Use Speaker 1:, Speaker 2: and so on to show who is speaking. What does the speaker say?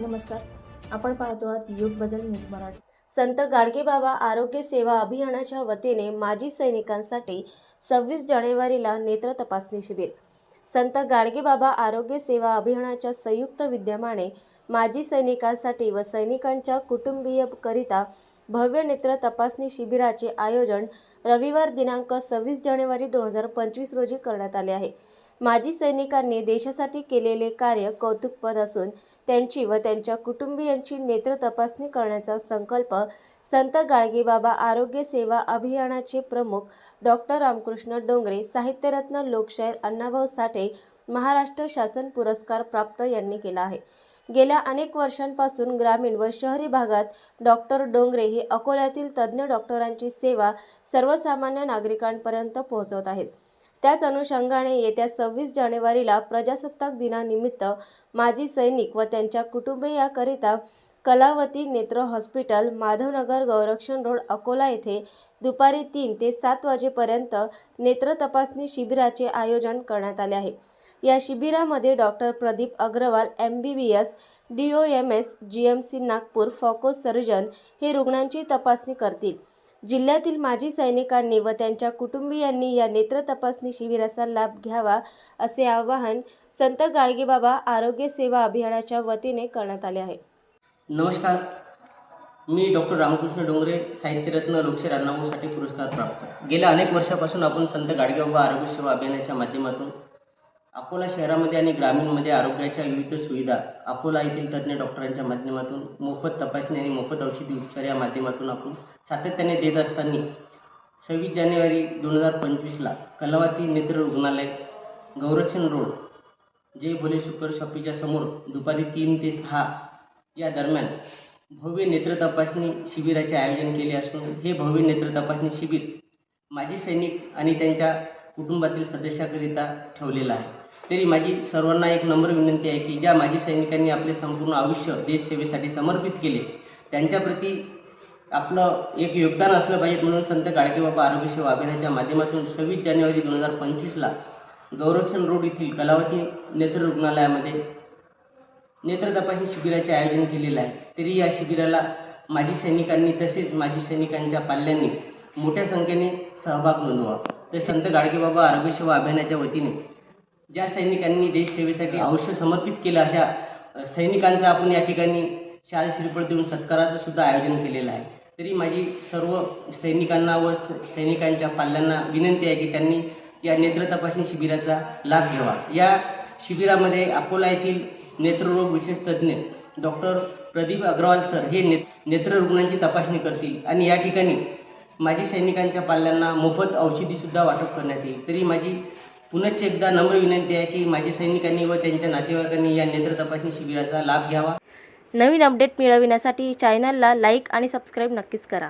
Speaker 1: नमस्कार. आपण पाहतो आहात युग बदल न्यूज मराठी. संत गाडगेबाबा आरोग्य सेवा अभियानाच्या वतीने माजी सैनिकांसाठी सव्वीस जानेवारीला नेत्र तपासणी शिबिर. संत गाडगेबाबा आरोग्य सेवा अभियानाच्या संयुक्त विद्यमाने माजी सैनिकांसाठी व सैनिकांच्या कुटुंबीयकरिता भव्य नेत्र तपासणी शिबिराचे आयोजन रविवार दिनांक सव्वीस जानेवारी दोन हजार पंचवीस रोजी करण्यात आले आहे. माजी सैनिकांनी देशासाठी केलेले कार्य कौतुकपद असून त्यांची व त्यांच्या कुटुंबियांची नेत्र तपासणी करण्याचा संकल्प संत गाडगेबाबा आरोग्य सेवा अभियानाचे प्रमुख डॉक्टर रामकृष्ण डोंगरे साहित्यरत्न लोकशाहीर अण्णाभाऊ साठे महाराष्ट्र शासन पुरस्कार प्राप्त यांनी केला आहे. गेल्या अनेक वर्षांपासून ग्रामीण व शहरी भागात डॉक्टर डोंगरे हे अकोल्यातील तज्ज्ञ डॉक्टरांची सेवा सर्वसामान्य नागरिकांपर्यंत पोहोचवत आहेत. त्याच अनुषंगाने येत्या सव्वीस जानेवारीला प्रजासत्ताक दिनानिमित्त माजी सैनिक व त्यांच्या कुटुंबियाकरिता कलावती नेत्र हॉस्पिटल माधवनगर गौरक्षण रोड अकोला येथे दुपारी तीन ते सात वाजेपर्यंत नेत्र तपासणी शिबिराचे आयोजन करण्यात आले आहे. या शिबिरामध्ये doctor Pradeep Agrawal M B B S D O M S G M C Nagpur phaco surgeon हे रुग्णांची तपासणी करतील. जिल्ह्यातील माजी सैनिकांनी व त्यांच्या कुटुंबियांनी या नेत्र तपासणी शिबिराचा लाभ घ्यावा असे आवाहन संत गाडगेबाबा आरोग्य सेवा अभियानाच्या वतीने करण्यात आले आहे.
Speaker 2: नमस्कार. मी डॉक्टर रामकृष्ण डोंगरे साहित्यरत्न लोकशाहीर अण्णाभाऊसाठी पुरस्कार प्राप्त. गेल्या अनेक वर्षापासून आपण संत गाडगेबाबा आरोग्य सेवा अभियानाच्या माध्यमातून अकोला शहरामध्ये आणि ग्रामीणमध्ये आरोग्याच्या विविध सुविधा अकोला येथील तज्ज्ञ डॉक्टरांच्या माध्यमातून मोफत तपासणी आणि मोफत औषधी उपचार या माध्यमातून आपण सातत्याने देत असताना सव्वीस जानेवारी दोन हजार पंचवीसला कलावती नेत्र रुग्णालय गौरक्षण रोड जय भोले शुकर शॉपीच्या समोर दुपारी तीन ते सहा या दरम्यान भव्य नेत्र तपासणी शिबिराचे आयोजन केले असून हे भव्य नेत्र तपासणी शिबिर माजी सैनिक आणि त्यांच्या कुटुंबातील सदस्याकरिता ठेवलेला आहे. तरी माझी सर्वांना एक नम्र विनंती आहे की ज्या माजी सैनिकांनी आपले संपूर्ण आयुष्य देशसेवेसाठी समर्पित केले त्यांच्याप्रती आपलं एक योगदान असलं पाहिजे म्हणून संत गाडगेबाबा आरोग्य सेवा अभियानाच्या माध्यमातून सव्वीस जानेवारी दोन हजार पंचवीसला गौरक्षण रोड येथील कलावती नेत्र रुग्णालयामध्ये नेत्र तपासणी शिबिराचे आयोजन केलेलं आहे. तरी या शिबिराला माजी सैनिकांनी तसेच माजी सैनिकांच्या पाल्यांनी मोठ्या संख्येने सहभाग नोंदवा. ते संत गाडगेबाबा आरोग्य सेवा अभियानाच्या वतीने ज्या सैनिकांनी देशसेवेसाठी आयुष्य समर्पित केलं अशा सैनिकांचा आपण या ठिकाणी शाल श्रीफळ देऊन सत्काराचं सुद्धा आयोजन केलेलं आहे. तरी माझी सर्व सैनिकांना व स- सैनिकांच्या पाल्यांना विनंती आहे की त्यांनी या नेत्र तपासणी शिबिराचा लाभ घ्यावा. या शिबिरामध्ये अकोला येथील नेत्ररोग विशेष तज्ज्ञ डॉक्टर प्रदीप अग्रवाल सर हे ने नेत्र रुग्णांची तपासणी करतील. आणि या ठिकाणी माजी सैनिकांच्या पाल्यांना मोफत औषधीसुद्धा वाटप करण्यात येईल. तरी माझी पुनश्च एकदा नम्र विनंती आहे की माझ्या सैनिकांनी व त्यांच्या नातेवाईकांनी या नेत्र तपासणी शिबिराचा लाभ घ्यावा.
Speaker 1: नवीन अपडेट मिळविण्यासाठी चॅनलला लाईक आणि सबस्क्राईब नक्कीच करा.